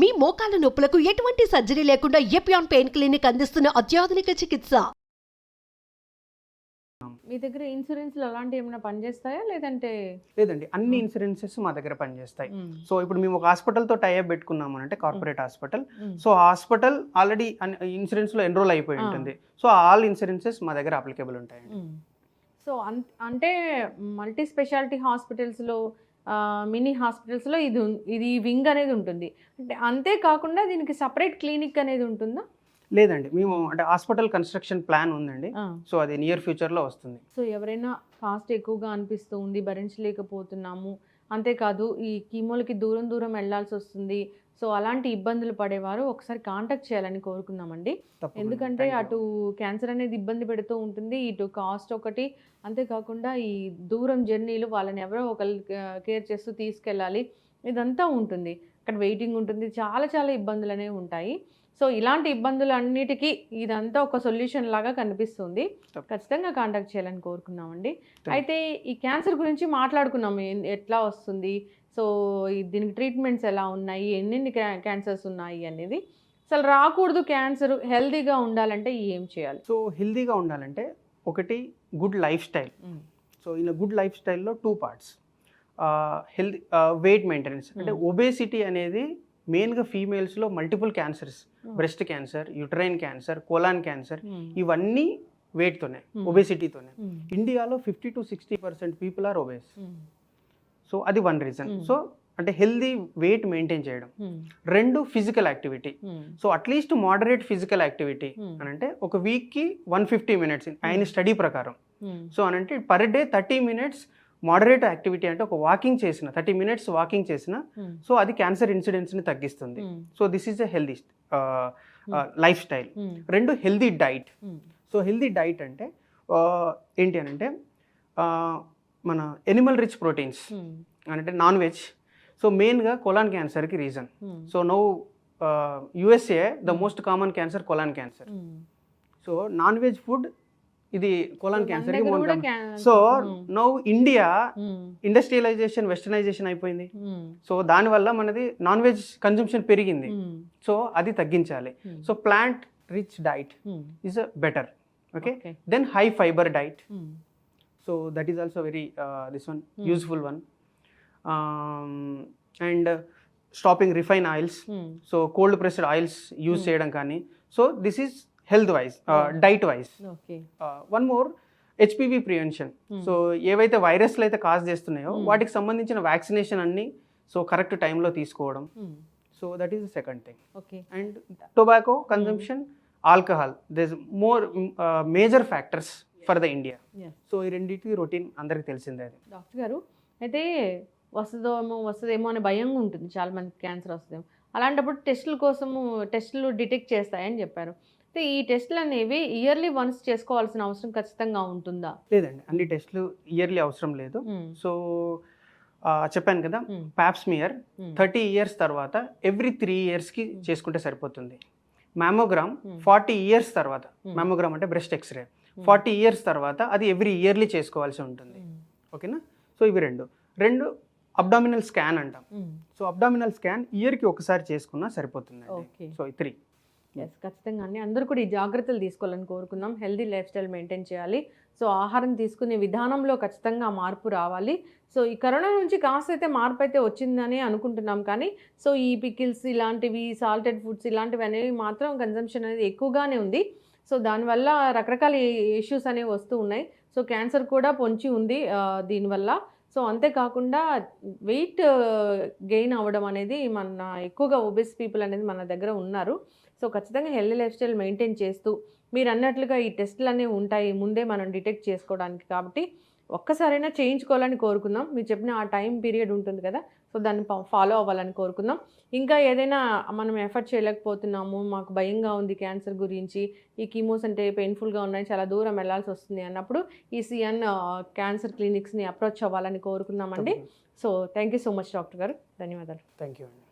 మీ మోకాల నొప్పులకు ఎటువంటి సర్జరీ లేకుండా ఎపియాన్ పెయిన్ క్లినిక్ అందిస్తున్న అత్యాధునిక చికిత్స? మీ దగ్గర ఇన్సూరెన్స్లు అలాంటివి ఏమైనా పనిచేస్తాయా? లేదంటే లేదండి అన్ని ఇన్సూరెన్సెస్ మా దగ్గర పనిచేస్తాయి. సో ఇప్పుడు మేము ఒక హాస్పిటల్తో టైఅప్ పెట్టుకున్నాము అంటే corporate hospital. So hospital already ఇన్సూరెన్స్లో ఎన్రోల్ అయిపోయి. ఉంటుంది. సో ఆల్ ఇన్సూరెన్సెస్ మా దగ్గర అప్లికేబుల్ ఉంటాయండి. సో అంటే మల్టీ స్పెషాలిటీ హాస్పిటల్స్లో మినీ హాస్పిటల్స్లో ఇది ఇది వింగ్ అనేది ఉంటుంది. అంటే అంతేకాకుండా దీనికి సపరేట్ క్లినిక్ అనేది ఉంటుందా? లేదండి. మేము అంటే హాస్పిటల్ కన్స్ట్రక్షన్ ప్లాన్ ఉందండి. సో అది నియర్ ఫ్యూచర్లో వస్తుంది. సో ఎవరైనా కాస్ట్ ఎక్కువగా అనిపిస్తూ ఉంది భరించలేకపోతున్నాము అంతేకాదు ఈ కీమోలకి దూరం దూరం వెళ్ళాల్సి వస్తుంది. సో అలాంటి ఇబ్బందులు పడేవారు ఒకసారి కాంటాక్ట్ చేయాలని కోరుకున్నామండి తప్పకుండా. ఎందుకంటే. అటు క్యాన్సర్ అనేది ఇబ్బంది పెడుతూ ఉంటుంది. ఇటు కాస్ట్ ఒకటి. అంతేకాకుండా ఈ దూరం జర్నీలు వాళ్ళని ఎవరో ఒకరు కేర్ చేస్తూ తీసుకెళ్ళాలి. ఇదంతా ఉంటుంది. అక్కడ వెయిటింగ్ ఉంటుంది. చాలా చాలా ఇబ్బందులు అనేవి ఉంటాయి. సో ఇలాంటి ఇబ్బందులు అన్నిటికీ ఇదంతా ఒక సొల్యూషన్ లాగా కనిపిస్తుంది. ఖచ్చితంగా కాంటాక్ట్ చేయాలని కోరుకున్నామండి. అయితే ఈ క్యాన్సర్ గురించి మాట్లాడుకున్నాము ఎట్లా వస్తుంది? సో దీనికి ట్రీట్మెంట్స్ ఎలా ఉన్నాయి? ఎన్నెన్ని క్యా- క్యాన్సర్స్ ఉన్నాయి అనేది. అసలు రాకూడదు క్యాన్సర్. హెల్తీగా ఉండాలంటే ఏం చేయాలి? సో హెల్దీగా ఉండాలంటే ఒకటి good lifestyle. So in good life స్టైల్లో two parts. Health weight maintenance. అంటే. ఒబేసిటీ అనేది మెయిన్గా ఫీమేల్స్లో multiple cancers. Breast cancer uterine cancer colon cancer ఇవన్నీ వెయిట్తోనే Hmm. ఒబేసిటీతోనే. ఇండియాలో fifty to sixty percent people are obese. So అది వన్ రీజన్. Hmm. సో అంటే హెల్దీ వెయిట్ మెయింటైన్ చేయడం. రెండు physical activity. So at least moderate physical activity Hmm. అని అంటే ఒక వీక్కి వన్ ఫిఫ్టీ మినిట్స్ ఆయన స్టడీ ప్రకారం. సో అని అంటే per day thirty minutes moderate activity అంటే ఒక వాకింగ్ చేసిన థర్టీ మినిట్స్ వాకింగ్ చేసిన సో అది క్యాన్సర్ ఇన్సిడెన్స్ని తగ్గిస్తుంది. So this is a healthy lifestyle. రెండు healthy diet. So healthy diet అంటే ఏంటి అని అంటే మన ఎనిమల్ రిచ్ ప్రోటీన్స్ అంటే నాన్ వెజ్. సో మెయిన్గా కొలాన్ క్యాన్సర్కి reason. So now USA the most common cancer colon cancer. So non veg food ఇది colon cancer so now India industrialisation westernisation అయిపోయింది. సో దానివల్ల మనది నాన్ వెజ్ కన్జంప్షన్ పెరిగింది so అది తగ్గించాలి. So plant rich diet is better okay then high fibre diet so that is also very this one Hmm. Useful one and stopping refine oils so cold pressed oils use Hmm. చేయడం కానీ. So this is health wise Yeah. Diet wise. Okay. One more HPV prevention. So ఏవైతే వైరస్లు అయితే cause చేస్తున్నాయో Hmm. వాటికి సంబంధించిన vaccination అన్ని so correct టైంలో తీసుకోవడం. So that is the second thing okay. And tobacco consumption alcohol. This more major factors for the India. So ఈ రెండింటికి రొటీన్ అందరికి తెలిసిందే అది. డాక్టర్ గారు అయితే వస్తుందేమో వస్తుందేమో అనే భయంగా ఉంటుంది. చాలా మందికి క్యాన్సర్ వస్తుందేమో. అలాంటప్పుడు టెస్టుల కోసము టెస్టులు డిటెక్ట్ చేస్తాయని చెప్పారు. ఈ టెస్టులు అనేవి ఇయర్లీ వన్స్ చేసుకోవాల్సిన అవసరం ఖచ్చితంగా ఉంటుందా లేదండి అన్ని టెస్ట్లు ఇయర్లీ అవసరం లేదు సో చెప్పాను కదా. Pap smear. థర్టీ ఇయర్స్ తర్వాత ఎవ్రీ త్రీ ఇయర్స్కి చేసుకుంటే సరిపోతుంది మ్యామోగ్రామ్. ఫార్టీ ఇయర్స్ తర్వాత. మ్యామోగ్రామ్ అంటే బ్రెస్ట్ ఎక్స్రే. ఫార్టీ ఇయర్స్ తర్వాత అది ఎవ్రీ ఇయర్లీ చేసుకోవాల్సి ఉంటుంది. ఓకేనా సో ఇవి రెండు రెండు అబ్డామినల్ స్కాన్ అంటాం. సో అబ్డామినల్ స్కాన్ ఇయర్కి ఒకసారి చేసుకున్నా సరిపోతుంది సో త్రీ ఎస్ ఖచ్చితంగా అండి. అందరూ కూడా ఈ జాగ్రత్తలు తీసుకోవాలని కోరుకుందాం. హెల్దీ లైఫ్ స్టైల్ మెయింటైన్ చేయాలి. సో ఆహారం తీసుకునే విధానంలో ఖచ్చితంగా మార్పు రావాలి. సో ఈ కరోనా నుంచి కాస్త అయితే మార్పు అయితే వచ్చిందని అనుకుంటున్నాం కానీ సో ఈ పికిల్స్ ఇలాంటివి సాల్టెడ్ ఫుడ్స్ ఇలాంటివి అనేవి మాత్రం కన్జంప్షన్ అనేది ఎక్కువగానే ఉంది. సో దానివల్ల రకరకాల ఇష్యూస్ అనేవి వస్తూ ఉన్నాయి. సో క్యాన్సర్ కూడా పొంచి ఉంది దీనివల్ల. సో అంతేకాకుండా వెయిట్ గెయిన్ uh, అవ్వడం అనేది మన ఎక్కువగా ఒబెస్ పీపుల్ అనేది మన దగ్గర ఉన్నారు. సో ఖచ్చితంగా హెల్దీ లైఫ్ స్టైల్ మెయింటైన్ చేస్తూ మీరు అన్నట్లుగా ఈ టెస్టులు అనేవి ఉంటాయి ముందే మనం డిటెక్ట్ చేసుకోవడానికి. కాబట్టి ఒక్కసారైనా చేయించుకోవాలని కోరుకుందాం. మీరు చెప్పిన ఆ టైం పీరియడ్ ఉంటుంది కదా సో దాన్ని ఫాలో అవ్వాలని కోరుకుందాం. ఇంకా ఏదైనా మనం ఎఫర్ట్ చేయలేకపోతున్నాము మాకు భయంగా ఉంది క్యాన్సర్ గురించి ఈ కీమోస్ అంటే పెయిన్ఫుల్గా ఉన్నాయి చాలా దూరం వెళ్ళాల్సి వస్తుంది అన్నప్పుడు ఈ సిఎన్ క్యాన్సర్ క్లినిక్స్ని అప్రోచ్ అవ్వాలని కోరుకున్నామండి so thank you so much doctor గారు. ధన్యవాదాలు. థ్యాంక్ యూ అండి.